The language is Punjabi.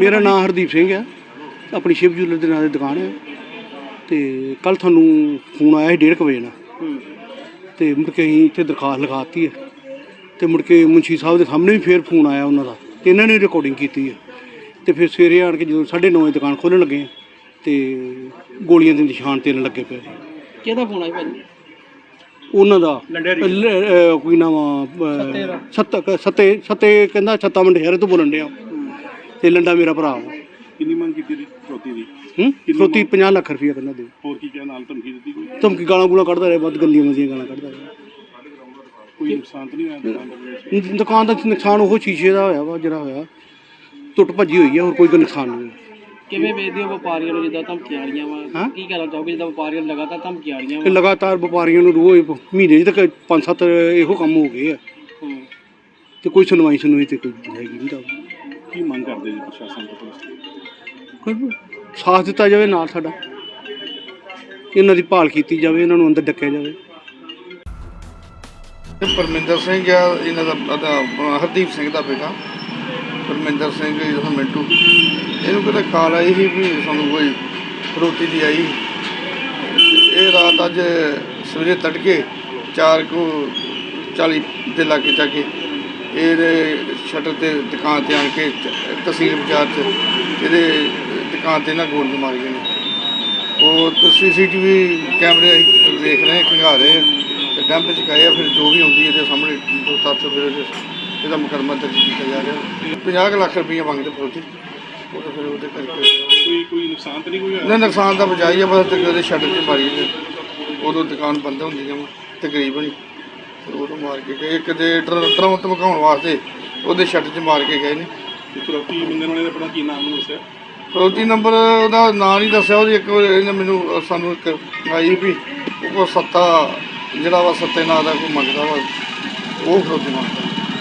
ਮੇਰਾ ਨਾਮ ਹਰਦੀਪ ਸਿੰਘ ਹੈ। ਆਪਣੀ ਸ਼ਿਵ ਜੂਲਰ ਦੇ ਨਾਂ ਦੀ ਦੁਕਾਨ ਹੈ। ਤੇ ਕੱਲ ਤੁਹਾਨੂੰ ਫੋਨ ਆਇਆ ਸੀ ਡੇਢ ਕੁ ਵਜੇ ਨਾਲ। ਤੇ ਮੁੜ ਕੇ ਅਸੀਂ ਇੱਥੇ ਦਰਖਾਸਤ ਲਗਾਤੀ ਹੈ। ਤੇ ਮੁੜ ਕੇ ਮੁੰਸ਼ੀ ਸਾਹਿਬ ਦੇ ਸਾਹਮਣੇ ਵੀ ਫੇਰ ਫੋਨ ਆਇਆ ਉਹਨਾਂ ਦਾ। ਤੇ ਇਹਨਾਂ ਨੇ ਰਿਕਾਰਡਿੰਗ ਕੀਤੀ ਹੈ। ਤੇ ਫਿਰ ਸਵੇਰੇ ਆਣ ਕੇ ਜਦੋਂ 9:30 ਵਜੇ ਦੁਕਾਨ ਖੋਲ੍ਹਣ ਲੱਗੇ ਤੇ ਗੋਲੀਆਂ ਦੇ ਨਿਸ਼ਾਨ ਤੇਰਨ ਲੱਗੇ ਪਏ ਕਿਹਦਾ ਫੋਨ ਆਇਆ ਭਾਜੀ? ਉਹਨਾਂ ਦਾ ਕੋਈ ਨਾਮ ਸੱਤ ਸੱਤੇ ਸੱਤੇ ਕਹਿੰਦਾ ਛੱਤਾ ਮੰਡੇਰੇ ਤੋਂ ਬੋਲਣ ਡਿਆ। ਤੇ ਲੰਡਾ ਮੇਰਾ ਭਰਾ। ਵਾ ਕਿੰਨੀ ਮੰਗ ਕੀਤੀ ਦੀ ਫਰੋਤੀ ਦੀ? ਹੂੰ? ਫਰੋਤੀ 50 ਲੱਖ ਰੁਪਇਆ ਕਹਿੰਦਾ ਦੇ। ਹੋਰ ਕੀ ਕਿਹਾ ਨਾਲ ਧਮਕੀ ਦਿੱਤੀ ਕੋਈ? ਧਮਕੀ ਗਾਲਾਂ ਗੂਲਾਂ ਕੱਢਦਾ ਰਿਹਾ ਵੱਧ ਗੰਦੀਆਂ ਮੰਦੀਆਂ ਗਾਲਾਂ ਕੱਢਦਾ ਰਿਹਾ। ਕੋਈ ਨੁਕਸਾਨ ਤਾਂ ਨਹੀਂ ਹੋਇਆ ਦੁਕਾਨ ਦਾ ਕੋਈ? ਦੁਕਾਨ ਦਾ ਨੁਕਸਾਨ ਉਹ ਸ਼ੀਸ਼ੇ ਦਾ ਹੋਇਆ ਵਾ ਜਿਹੜਾ ਹੋਇਆ। ਟੁੱਟ ਭੱਜੀ ਹੋਈ ਆ ਹੋਰ ਕੋਈ ਨੁਕਸਾਨ ਨਹੀਂ ਹੋਇਆ। ਕਿਵੇਂ ਵੇਚਦੇ ਹੋ ਵਪਾਰੀਆਂ ਨੂੰ ਜਿੱਦਾਂ ਧਮਕੀਆਂ ਆੜੀਆਂ ਵਾ? ਹਾਂ? ਕੀ ਕਹਿਣਾ ਚਾਹੋਗੇ ਜਿੱਦਾਂ ਵਪਾਰੀਆਂ ਨੂੰ ਲਗਾਤਾਰ ਧਮਕੀਆਂ ਆੜੀਆਂ ਤੇ ਵਾ? ਲਗਾਤਾਰ ਵਪਾਰੀਆਂ ਨੂੰ ਰੋਜ਼ ਮਹੀਨੇ 'ਚ ਤੱਕ ਪੰਜ ਸੱਤ ਇਹੋ ਕੰਮ ਹੋ ਗਏ ਆ। ਹੂੰ। ਤੇ ਕੋਈ ਸੁਣਵਾਈ ਸੁਣਵਾਈ ਤੇ ਕੋਈ ਹੈਗੀ ਨਹੀਂ ਤਾਂ। ਕੀ ਮੰਗ ਕਰਦੇ ਜੀ ਪ੍ਰਸ਼ਾਸਨ ਤੋਂ? ਕੋਈ ਸਾਥ ਦਿੱਤਾ ਜਾਵੇ ਨਾਲ ਸਾਡਾ ਇਹਨਾਂ ਦੀ ਭਾਲ ਕੀਤੀ ਜਾਵੇ ਇਹਨਾਂ ਨੂੰ ਅੰਦਰ ਡੱਕਿਆ ਜਾਵੇ। ਪਰਮਿੰਦਰ ਸਿੰਘ ਆ ਇਹਨਾਂ ਦਾ ਅਹ, ਹਰਦੀਪ ਸਿੰਘ ਦਾ ਬੇਟਾ ਪਰਮਿੰਦਰ ਸਿੰਘ ਜਿਹੜਾ ਮਿੰਟੂ। ਇਹਨੂੰ ਕਿਤੇ ਕਾਲ ਆਈ ਸੀ ਵੀ ਸਾਨੂੰ ਕੋਈ ਰੋਟੀ ਦੀ ਆਈ। ਇਹ ਰਾਤ ਅੱਜ ਸਵੇਰੇ ਤੜਕੇ 4 ਕੋ 40 ਦੇ ਲਾਗੇ ਜਾ ਕੇ ਇਹਦੇ ਸ਼ਟਰ ਤੇ ਦੁਕਾਨ ਤੇ ਆਣ ਕੇ ਤਹਿਸੀਲ ਬਾਜ਼ਾਰ 'ਚ ਇਹਦੇ ਦੁਕਾਨ ਤੇ ਨਾ ਗੋਲੀਆਂ ਮਾਰੀਆਂ ਨੇ। ਉਹ ਸੀਸੀਟੀਵੀ ਕੈਮਰੇ ਅਸੀਂ ਦੇਖ ਰਹੇ ਹਾਂ ਖੰਗਾ ਰਹੇ ਤੇ ਡੰਪ ਚ ਗਏ ਫਿਰ ਜੋ ਵੀ ਹੁੰਦੀ ਇਹਦੇ ਸਾਹਮਣੇ ਦੋ ਤੱਥ ਫਿਰ ਇਹਦੇ- ਮੁਕੱਦਮਾ ਦਰਜ ਕੀਤਾ ਜਾ ਰਿਹਾ। 50 ਕੁ ਲੱਖ ਰੁਪਈਆ ਮੰਗਦੇ ਫਰੋਤੀ। ਉਹ ਤਾਂ ਫਿਰ ਉਹਦੇ ਕਰਕੇ ਕੋਈ ਕੋਈ ਨੁਕਸਾਨ ਤਾਂ ਨਹੀਂ ਕੋਈ ਹੋਇਆ? ਨੁਕਸਾਨ ਦਾ ਬਚਾਈ ਆ ਬਸ ਤੇ ਉਹਦੇ ਸ਼ਟਰ 'ਚ ਮਾਰੀ ਨੇ ਉਦੋਂ ਦੁਕਾਨ ਬੰਦ ਹੁੰਦੀ ਜਮ ਤਕਰੀਬਨ ਹੀ। ਤੇ ਉਦੋਂ ਮਾਰ ਕੇ ਗਏ ਇੱਕ ਦੇ ਡਰਾਉਣ ਧਮਕਾਉਣ ਵਾਸਤੇ ਉਹਦੇ ਸ਼ਟਰ 'ਚ ਮਾਰ ਕੇ ਗਏ ਨੇ ਤੇ ਫਰੋਤੀ ਮੰਗਣ ਵਾਲੇ ਦਾ ਆਪਣਾ ਕੀ ਨਾਮ ਨੂੰ ਦੱਸਿਆ ਫਰੋਤੀ ਨੰਬਰ ਉਹਦਾ ਨਾਂ ਨਹੀਂ ਦੱਸਿਆ ਉਹਦੀ ਇੱਕ ਵਾਰ ਇਹਨੇ ਮੈਨੂੰ ਸਾਨੂੰ ਇੱਕ ਆਈ ਵੀ ਉਹ ਸੱਤਾ ਜਿਹੜਾ ਵਾ ਸੱਤੇ ਨਾਂ ਦਾ ਕੋਈ ਮੰਗਦਾ ਵਾ ਉਹ ਫਰੋਤੀ ਮੰਗਦਾ